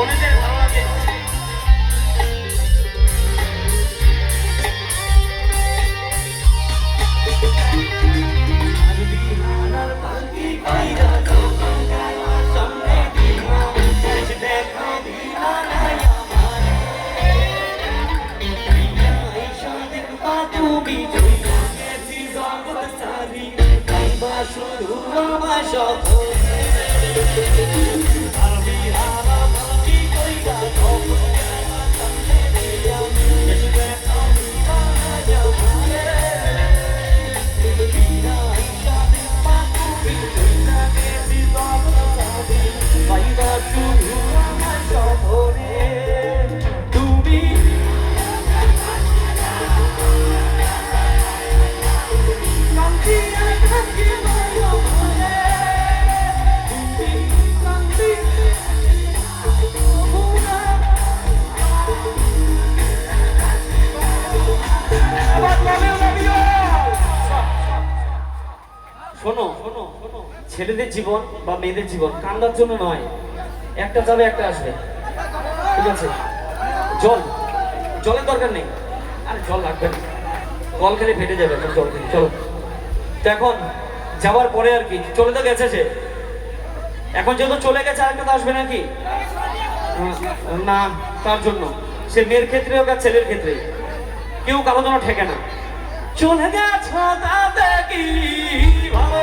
Oh, ভালো লাগে Show, who am I? Show, শোনো ছেলেদের জীবন বা মেয়েদের জীবন কান্দার জন্য নয়। একটা যাবে একটা আসবে। ঠিক আছে? জল। জলের দরকার নেই। আরে জল লাগবে না। কল খেলে ফেটে যাবে জল চলো। তো এখন যাওয়ার পরে আর কি, চলে তো গেছে সে। এখন যেহেতু চলে গেছে, আরেকটা তো আসবে নাকি? না, তার জন্য। সে মেয়ের ক্ষেত্রে হোক আর ছেলের ক্ষেত্রে। কেউ কারও জন্য ঠেকে না। চলে গেছ কি ভালো